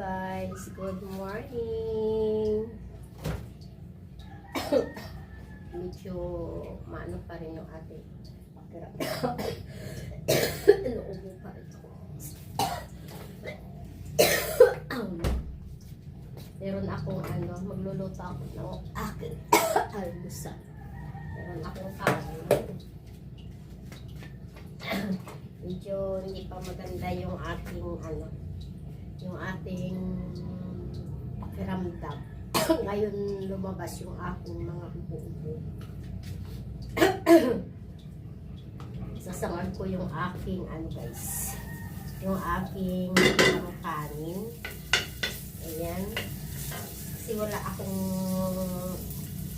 guys, good morning. Medyo maano pa rin yung ating. Inuubo pa rin ako. Meron akong ano, magluluto ako ng aking almusal. Meron akong kanin. Medyo hindi pa maganda yung ating ano, yung ating pakiramdam. Ngayon lumabas yung aking mga ubo-ubo. Sasangad ko yung aking ano guys, yung aking kanin. Ayan. Kasi wala akong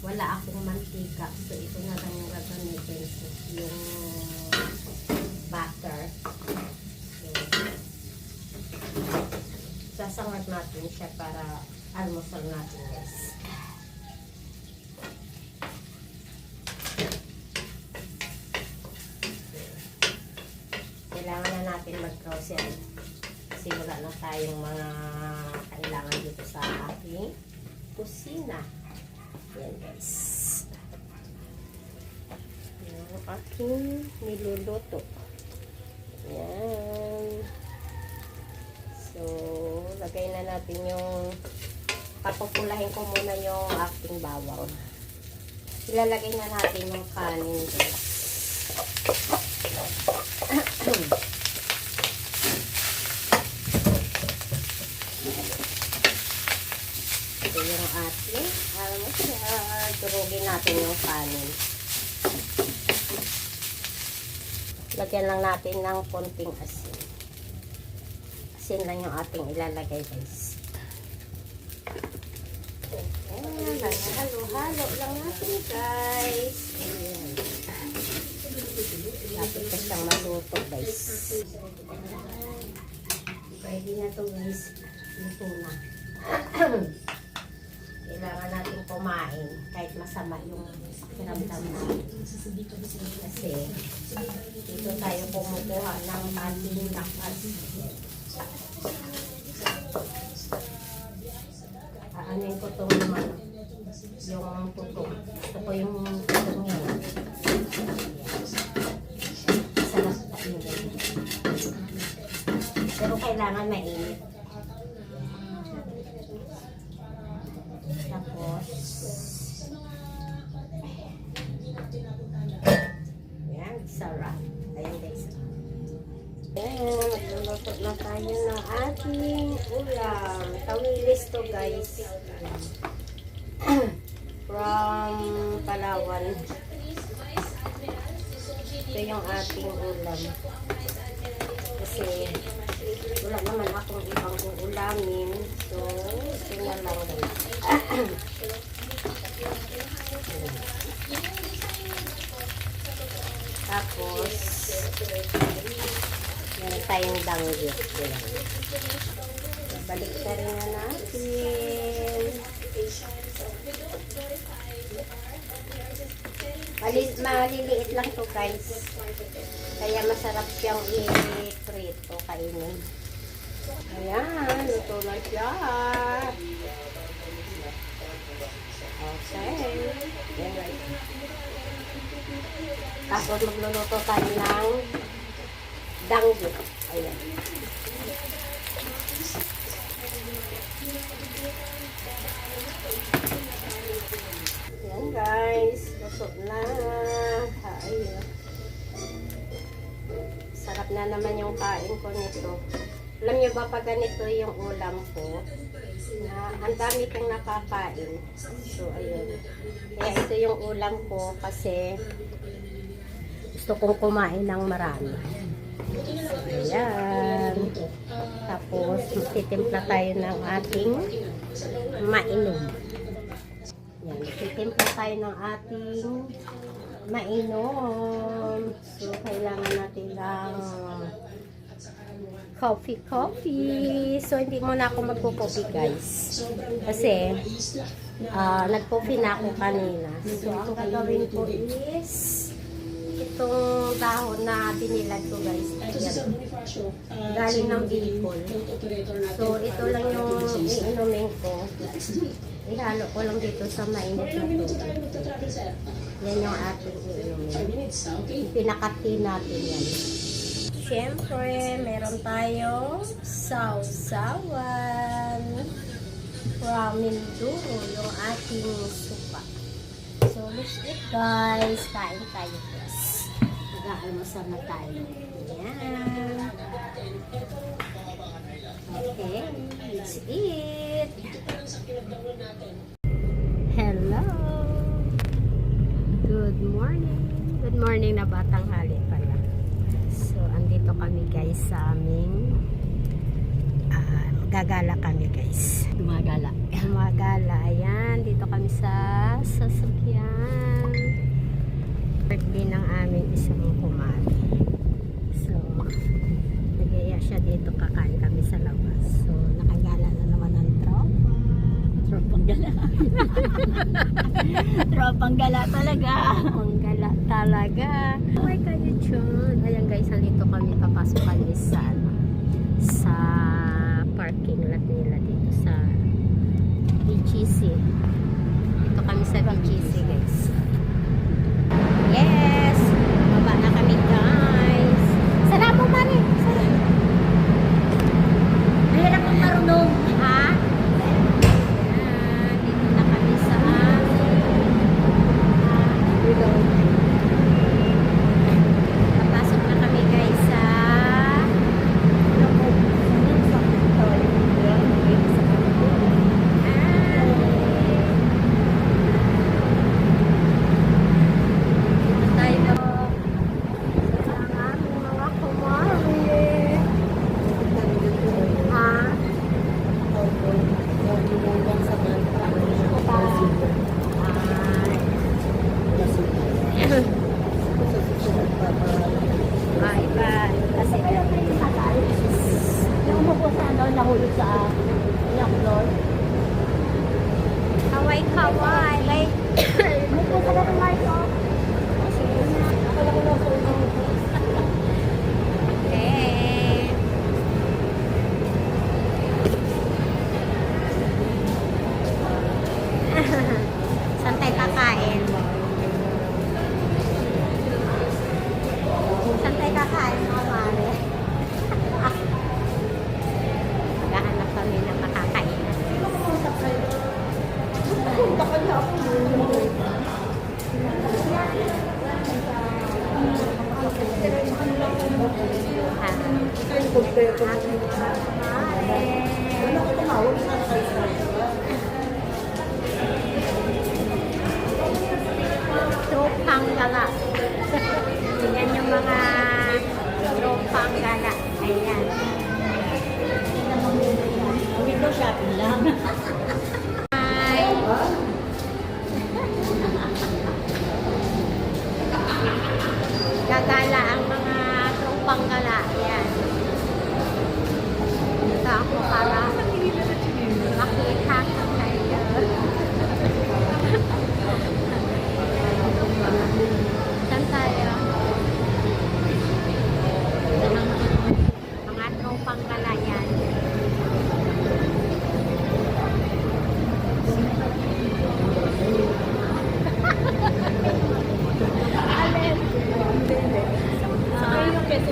wala akong mantika. So ito na lang yung gagamitin. Yung butter. So, sasangad natin siya para almusal natin guys. Kailangan na natin mag-grocery. Kasi wala na tayong mga kailangan dito sa ating kusina. Yan guys. Yung aking niluluto. Natin yung papupulahin ko muna yung aking bawang. Ilalagay na natin yung kanin guys. Ito yung ating almusal. Durugin natin yung kanin. Lagyan lang natin ng konting asin. Asin lang yung ating ilalagay guys. Ayan, halo-halo lang natin guys. Ayan. Lapit na siyang maluto guys. Pwede na to guys. Luto na. Kailangan natin kumain kahit masama yung pakiramdam natin. Kasi dito tayo kumukuha ng ating lakas. Aanin ko itong naman yung tutok. Gusto ko yung tutok niya. Sarap pa yun. Pero kailangan mainit. Tapos, yan, sarap. Ayan guys. Ayan, magluluto na tayo ng ating ulam. Tawilis to guys. From Palawan. Ito yung ating ulam. Kasi wala naman akong ibang ulamin. So, ito na lang. Tapos, meron tayong danggit. Balik na rin na natin. Mali maliliit lang to guys. Kaya masarap siyang i-prito kainin. Ayan, luto na siya. Okay. Ayan. Tapos magluluto tayo ng danggit. Naman yung kain ko nito. Alam niyo ba pag ganito yung ulam ko, na ang dami kong nakakain. So, ayun. Kaya ito yung ulam ko kasi gusto kong kumain ng marami. Ayan. Tapos, titimpla tayo ng ating mainom. Yan, titimpla tayo ng ating mainom. So, kailangan natin ng coffee, coffee. So, hindi muna ako magpo-coffee, guys. Kasi, ah nag-coffee na ako kanina. So, ang gagawin ko is, itong dahon na binilag ko, guys. Ayan. Galing ng Bicol. So, ito lang yung iinumin ko. Ihalo ko lang dito sa mainit na tubig. Yan yung ating iinumin. Pinakati natin yan. Siyempre, meron tayong sausawan. Ramen duro, yung ating suka. So, let's eat guys. Kain tayo guys. Mag-aalmusal na tayo. Yan. Okay, let's eat. Hello. Good morning. Good morning na batang hali pala. So, andito kami guys sa aming ah, gagala kami guys. Gumagala. Gumagala. Ayan, dito kami sa sasakyan. Birthday ng aming isang kumari. So, nagaya siya dito kakain kami sa labas. So, nakagala na naman ng tropa. Tropang gala. Tropang gala talaga. Ang gala talaga. My God, John. Ayan guys, nandito kami papasok kami sa sa parking lot nila dito sa BGC. Dito kami sa BGC guys. Yes! Gala. Ayan. Ito ako para makita ko kayo. Saan tayo? Mga tropang gala yan.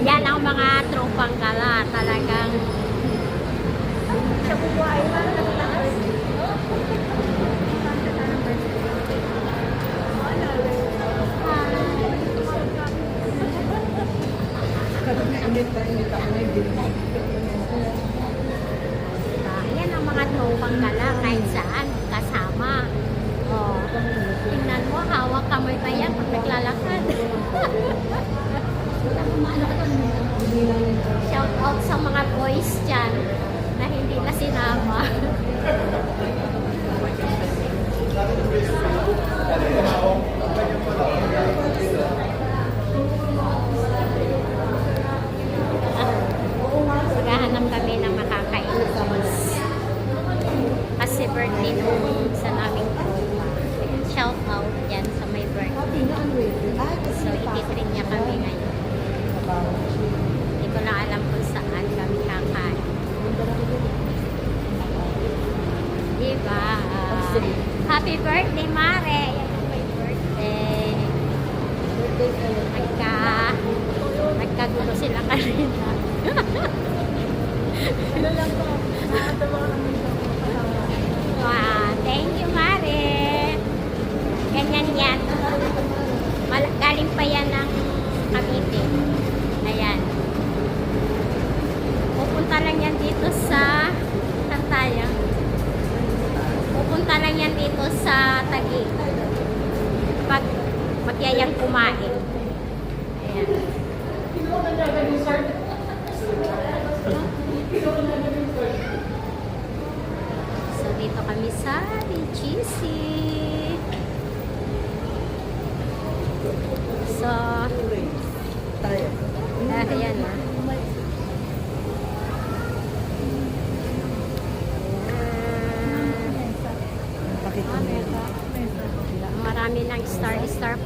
Yan ang mga tropang gala. Talagang Ah, yan ang mga tropang gala kahit saan kasama. Oh, tingnan mo, hawak kamay pa yan pag naglalakad. Shout out sa mga boys dyan na hindi na sinama.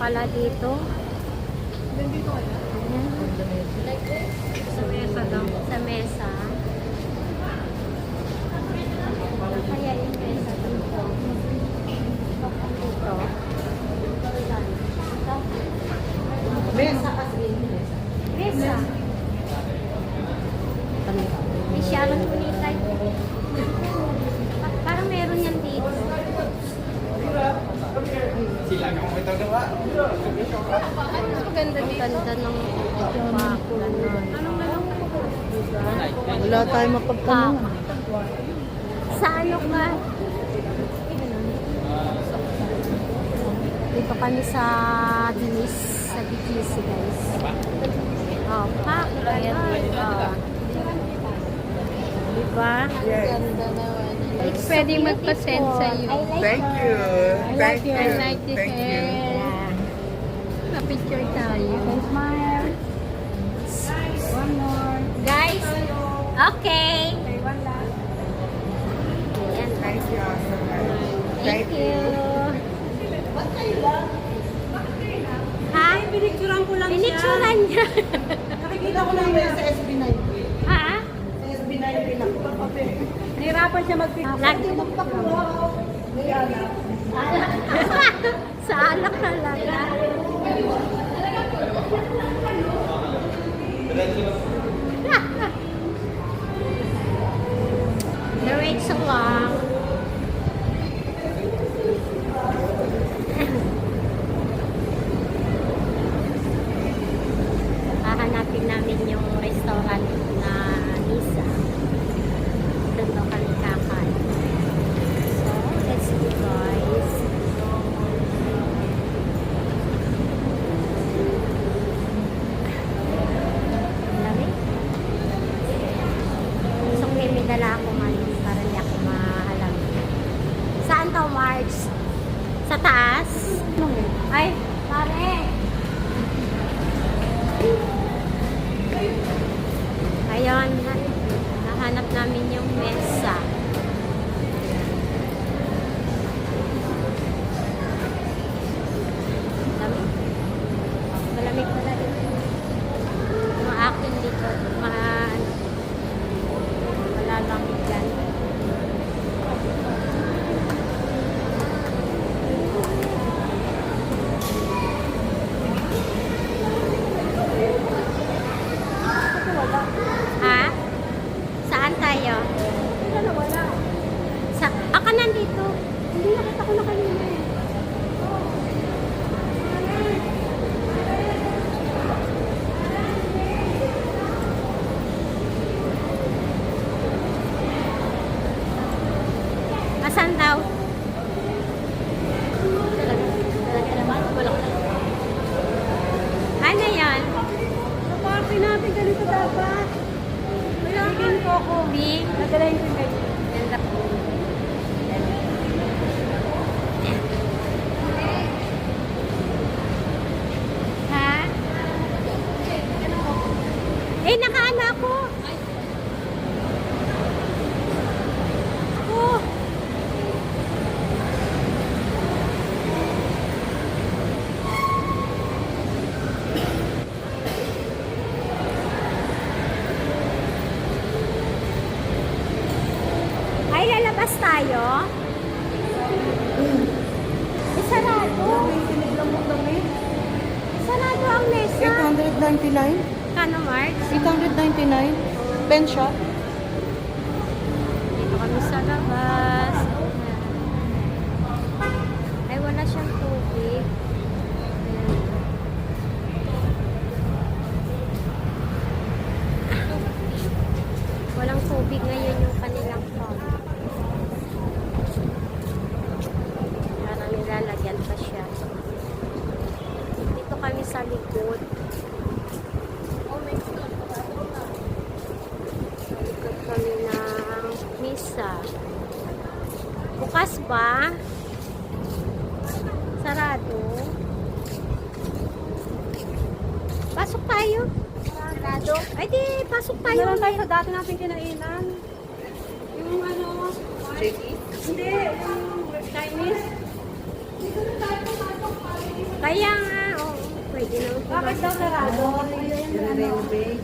pala dito. tayo mapagtanong. Ah. Sa ano ka? Dito kami sa Dinis, sa DGC guys. Oh, pa. Ayan. Oh. Diba? Yes. Pwede magpasensya yun. Thank you. Okay. Ayan. Thank you. Ba't kayo lang? Bakit kayo lang? Ha? Pinicturan ko lang Pinicturan niya. Nakikita ko lang yun sa SB9. Ha? Sa SB9 pinakapapapin. Nirapan siya mag-picture. Ah, ako na oras tayo? Hmm. Isarado. Sarado ang mesa. 899? Kano, Mark? 899? Pen shop? tayo? Ay di, pasok tayo. Meron tayo sa dati natin kinainan. Yung ano, Chinese? Hindi, yung Chinese. Kaya nga, oo. Oh, pwede na. Bakit daw sarado?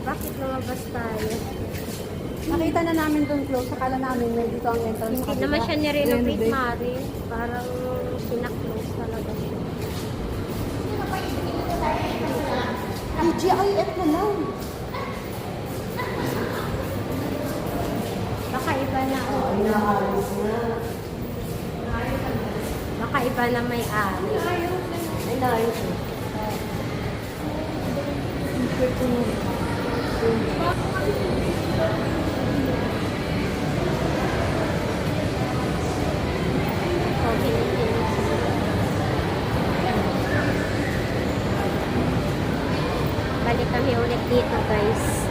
Bakit lumabas tayo? Nakita na namin doon close, sakala namin may dito ang entrance. Hindi naman siya nirenovate, Mari. Parang pinaklose talaga siya. DJIF na lang. iba na. Oh. Oo, inaalis na. Iba na may ari. Inaalis na. Balik kami ulit dito guys.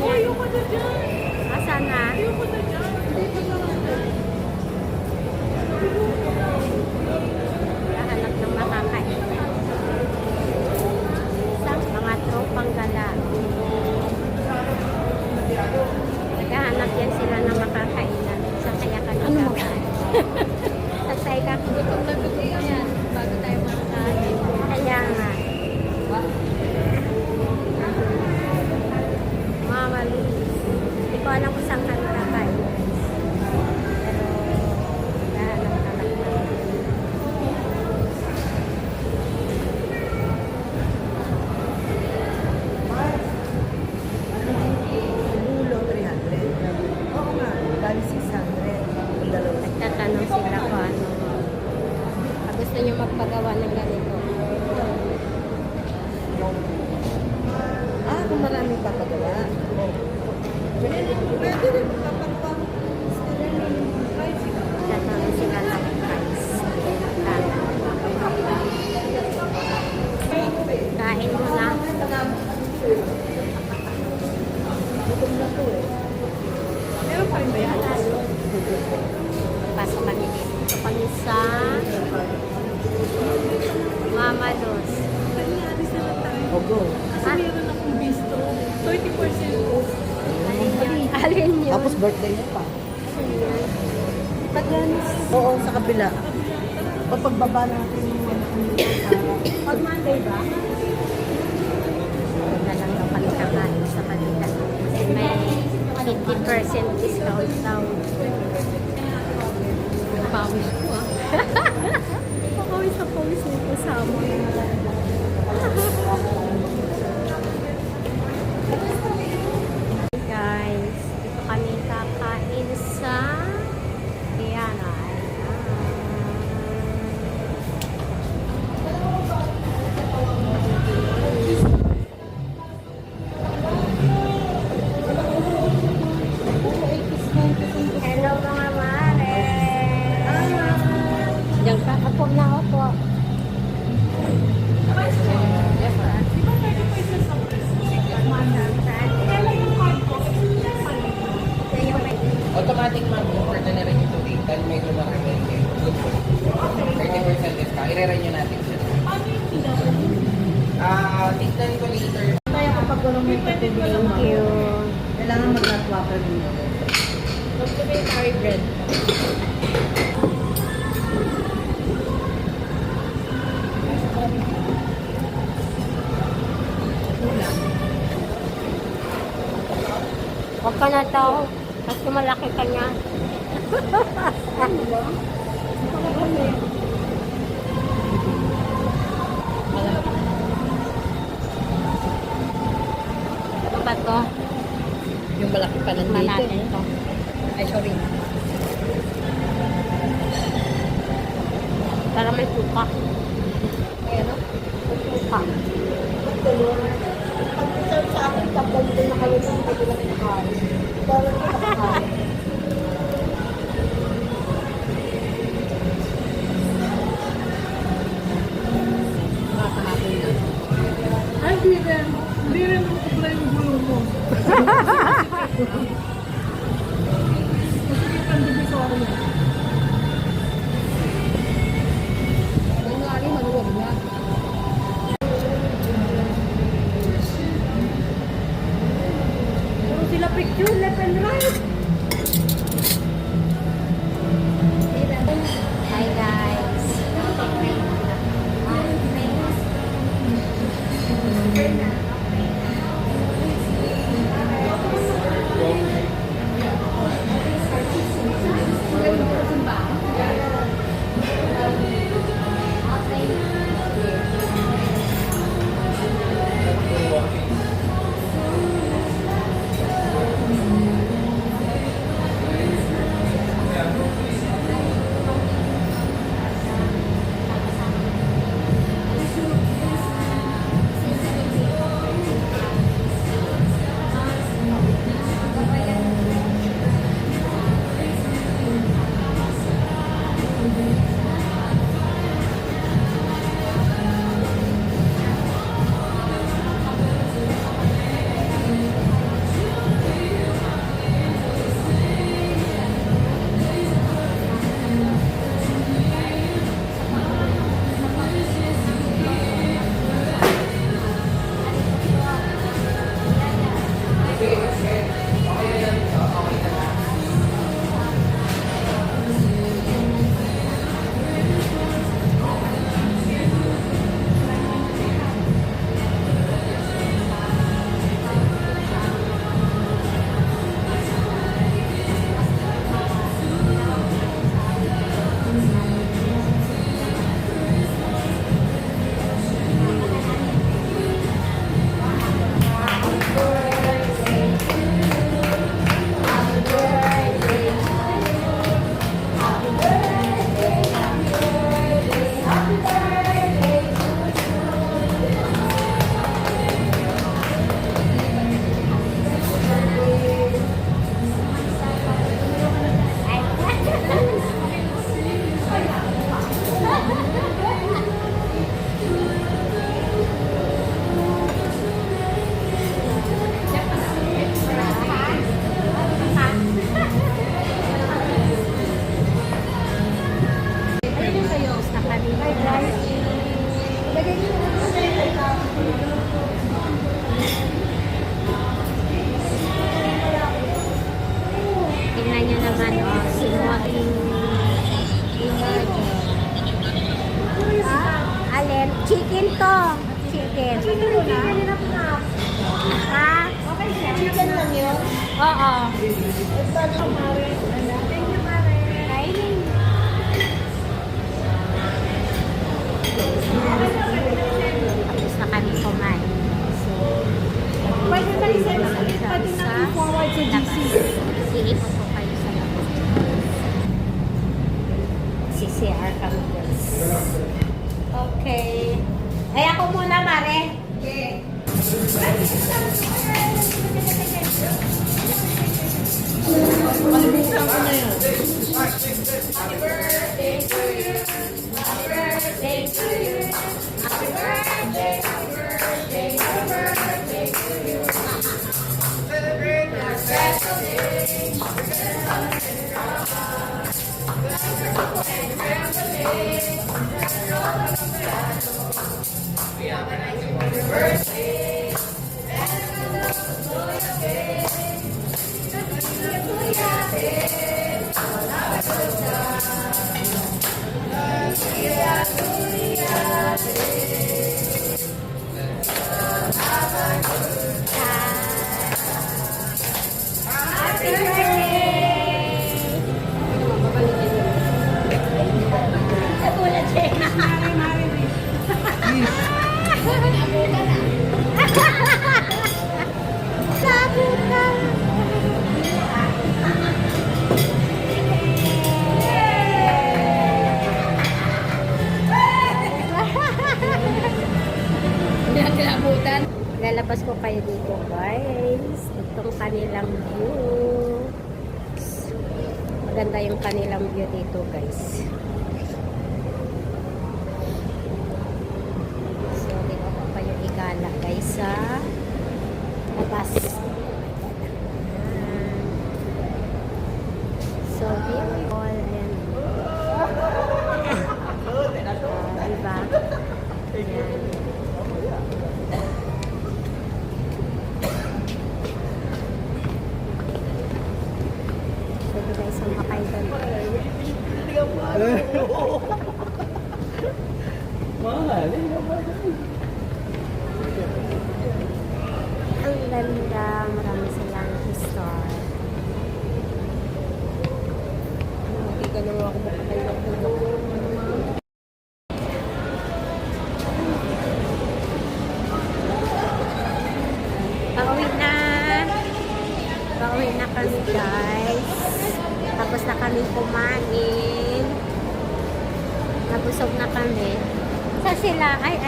我。哎呦，我的天！paggawa ng 20% discount daw. Pawis ko. i-renew natin siya. Paano yung ilaw? Ah, tignan ko later. Kaya kapag walang may pwede ko lang. Thank you. Kailangan mag-hot water din. Tapos ko yung bread. Huwag ka na daw. Mas malaki ka niya. Ano ba? Ano? 对眼好还翘这 Ah. Oo. Yung kanilang view dito guys. So, dito ko pa yung igala guys sa labas. Ayan. So, beautiful and Ah, diba? Ayan. So, ito guys, ang makain doon. Mahal. Ang ganda, marami silang star. Hindi ka naman ako makakailak ng Pauwi na. Pauwi na kami guys. Tapos na kami kumain. Nabusog na kami. Sa sila? Ay, ayun.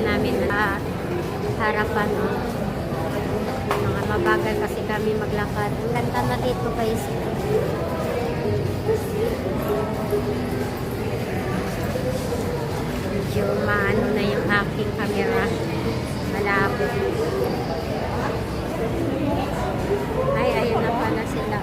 Namin na harapan. Oh. Mga mabagal kasi kami maglakad. Ang ganda na dito guys. Medyo maano na yung aking camera. Malabo. Ay, ayun na pala sila.